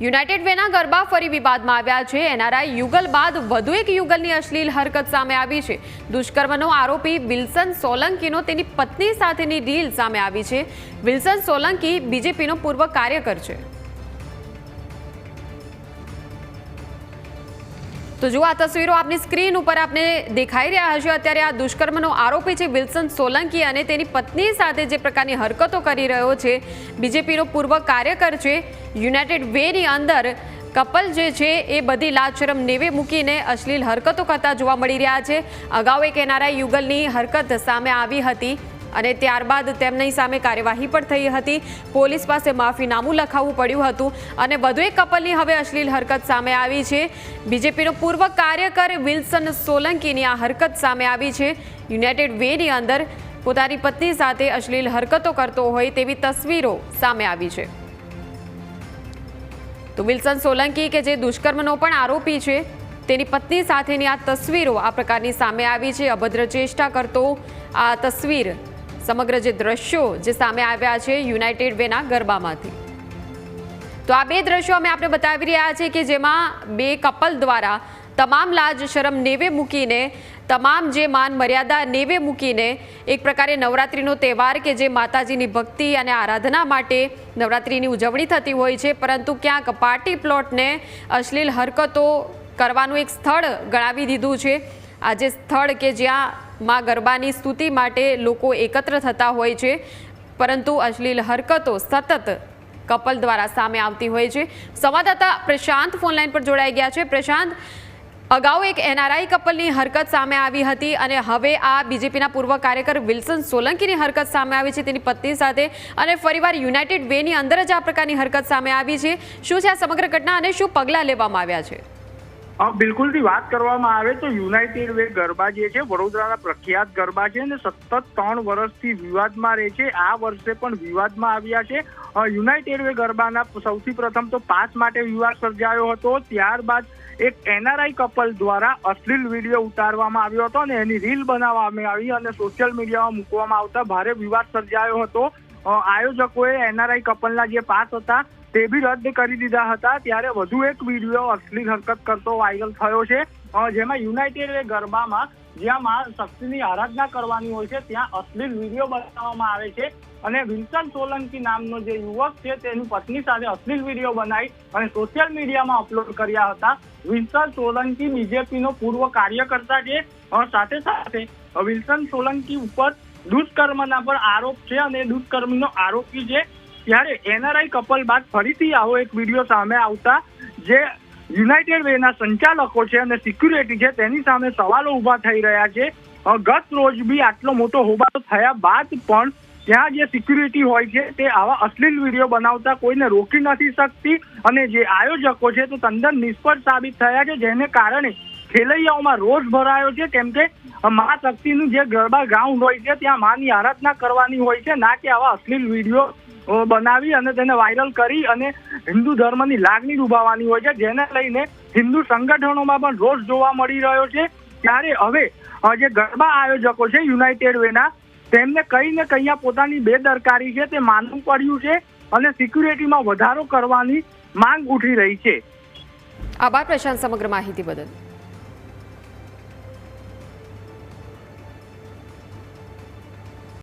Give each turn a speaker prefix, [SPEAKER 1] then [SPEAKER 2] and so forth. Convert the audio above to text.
[SPEAKER 1] United વેના garba ફરી વિવાદમાં આવ્યા છે. એનઆરઆઈ યુગલ બાદ વધુ એક યુગલની અશ્લીલ હરકત સામે આવી છે. દુષ્કર્મનો આરોપી વિલ્સન સોલંકીનો તેની પત્ની સાથેની ડીલ સામે આવી છે. વિલ્સન સોલંકી બીજેપીનો પૂર્વ કાર્યકર છે. તો જુઓ આ તસવીરો આપની સ્ક્રીન ઉપર આપને દેખાઈ રહ્યા હશે. અત્યારે આ દુષ્કર્મનો આરોપી છે વિલ્સન સોલંકી અને તેની પત્ની સાથે જે પ્રકારની હરકતો કરી રહ્યો છે. બીજેપીનો પૂર્વ કાર્યકર છે. યુનાઇટેડ વેની અંદર કપલ જે છે એ બધી લાજશરમ નેવે મૂકીને અશ્લીલ હરકતો કરતા જોવા મળી રહ્યા છે. અગાઉ એક એનઆરઆઈ યુગલની હરકત સામે આવી હતી. અને ત્યારબાદ તેમની સામે કાર્યવાહી પણ થઈ હતી. પોલીસ પાસે માફીનામું લખાવવું પડ્યું હતું અને વધુ એક કપલની હવે અશ્લીલ હરકત સામે આવી છે. બીજેપીનો પૂર્વ કાર્યકર વિલ્સન સોલંકીની આ હરકત સામે આવી છે. યુનાઇટેડ વેની અંદર પોતાની પત્ની સાથે અશ્લીલ હરકતો કરતો હોય તેવી તસવીરો સામે આવી છે. તો વિલ્સન સોલંકી કે જે દુષ્કર્મનો પણ આરોપી છે, તેની પત્ની સાથેની આ તસવીરો આ પ્રકારની સામે આવી છે. અભદ્ર ચેષ્ટા કરતો આ તસવીર સમગ્ર જે દ્રશ્યો જે સામે આવ્યા છે યુનાઇટેડ વેના ગરબામાંથી. તો આ બે દ્રશ્યો અમે આપણે બતાવી રહ્યા છે કે જેમાં બે કપલ દ્વારા તમામ લાજ શરમ નેવે મૂકીને, તમામ જે માન મર્યાદા નેવે મૂકીને એક પ્રકારે નવરાત્રિનો તહેવાર કે જે માતાજીની ભક્તિ અને આરાધના માટે નવરાત્રિની ઉજવણી થતી હોય છે. પરંતુ ક્યાંક પાર્ટી પ્લોટને અશ્લીલ હરકતો કરવાનું એક સ્થળ ગણાવી દીધું છે. આ જે સ્થળ કે જ્યાં માં ગરબાની સ્તુતિ માટે લોકો એકત્ર થતા હોય છે. પરંતુ અશ્લીલ હરકતો સતત કપલ દ્વારા સામે આવતી હોય છે. સંવાદદાતા પ્રશાંત ફોનલાઈન પર જોડાઈ ગયા છે. પ્રશાંત, અગાઉ એક એનઆરઆઈ કપલની હરકત સામે આવી હતી અને હવે આ બીજેપીના પૂર્વ કાર્યકર વિલ્સન સોલંકીની હરકત સામે આવી છે તેની પત્ની સાથે અને ફરીવાર યુનાઇટેડ વેની અંદર જ આ પ્રકારની હરકત સામે આવી છે. શું છે આ સમગ્ર ઘટના અને શું પગલાં લેવામાં આવ્યા છે?
[SPEAKER 2] બિલકુલથી વાત કરવામાં આવે તો યુનાઇટેડ વે ગરબા જે છે, વડોદરાના પ્રખ્યાત ગરબા છે અને સતત ત્રણ વર્ષથી વિવાદમાં રહે છે. આ વર્ષે પણ વિવાદમાં આવ્યા છે. યુનાઇટેડ વે ગરબાના સૌથી પ્રથમ તો પાસ માટે વિવાદ સર્જાયો હતો. ત્યારબાદ એક એનઆરઆઈ કપલ દ્વારા અશ્લીલ વીડિયો ઉતારવામાં આવ્યો હતો અને એની રીલ બનાવવામાં આવી અને સોશિયલ મીડિયામાં મૂકવામાં આવતા ભારે વિવાદ સર્જાયો હતો. આયોજકોએ એનઆરઆઈ કપલના જે પાસ હતા તે બી રદ કરી દીધા હતા. ત્યારે વધુ એક વીડિયો અશ્લીલ હરકત કરતો વાયરલ થયો છે. જેમાં યુનાઇટેડ ગરબામાં જ્યાં માં શક્તિની આરાધના કરવાની હોય છે, ત્યાં અશ્લીલ વીડિયો બનાવવામાં આવે છે. અને વિલ્સન સોલંકી નામનો જે યુવક છે, તેની પત્ની સાથે અશ્લીલ વીડિયો બનાવી અને સોશિયલ મીડિયામાં અપલોડ કર્યા હતા. વિલ્સન સોલંકી બીજેપીનો પૂર્વ કાર્યકર્તા છે. સાથે સાથે વિલ્સન સોલંકી ઉપર દુષ્કર્મના પણ આરોપ છે અને દુષ્કર્મનો આરોપી છે. ત્યારે એનઆરઆઈ કપલ બાદ ફરીથી આવો એક વીડિયો સામે આવતા જે યુનાઇટેડ વેના સંચાલકો છે અને સિક્યુરિટી છે, તેની સામે સવાલો ઊભા થઈ રહ્યા છે. ગત રોજ બી આટલો મોટો હોબાળો થયા બાદ પણ ત્યાં જે સિક્યુરિટી હોય છે, તે આવા અશ્લીલ વીડિયો બનાવતા કોઈને રોકી નથી શકતી અને જે આયોજકો છે, તે તદ્દન નિષ્ફળ સાબિત થયા છે, જેને કારણે ખેલૈયાઓમાં રોષ ભરાયો છે. કેમ કે મા શક્તિનું જે ગરબા ગ્રાઉન્ડ હોય છે, ત્યાં માની આરાધના કરવાની હોય છે, ના કે આવા અશ્લીલ વીડિયો બનાવી અને તેને વાયરલ કરી અને હિન્દુ ધર્મની લાગણી ડૂબાવાની હોય છે, જેને લઈને હિન્દુ સંગઠનોમાં પણ રોષ જોવા મળી રહ્યો છે. ત્યારે હવે જે ગરબા આયોજકો છે યુનાઇટેડ વેના તેમને કઈ ને કઈ પોતાની બેદરકારી છે, તે માનવું પડ્યું છે અને સિક્યુરિટીમાં વધારો કરવાની માંગ ઉઠી રહી છે.
[SPEAKER 1] આભાર, પ્રશાંત, સમગ્ર માહિતી બદલ.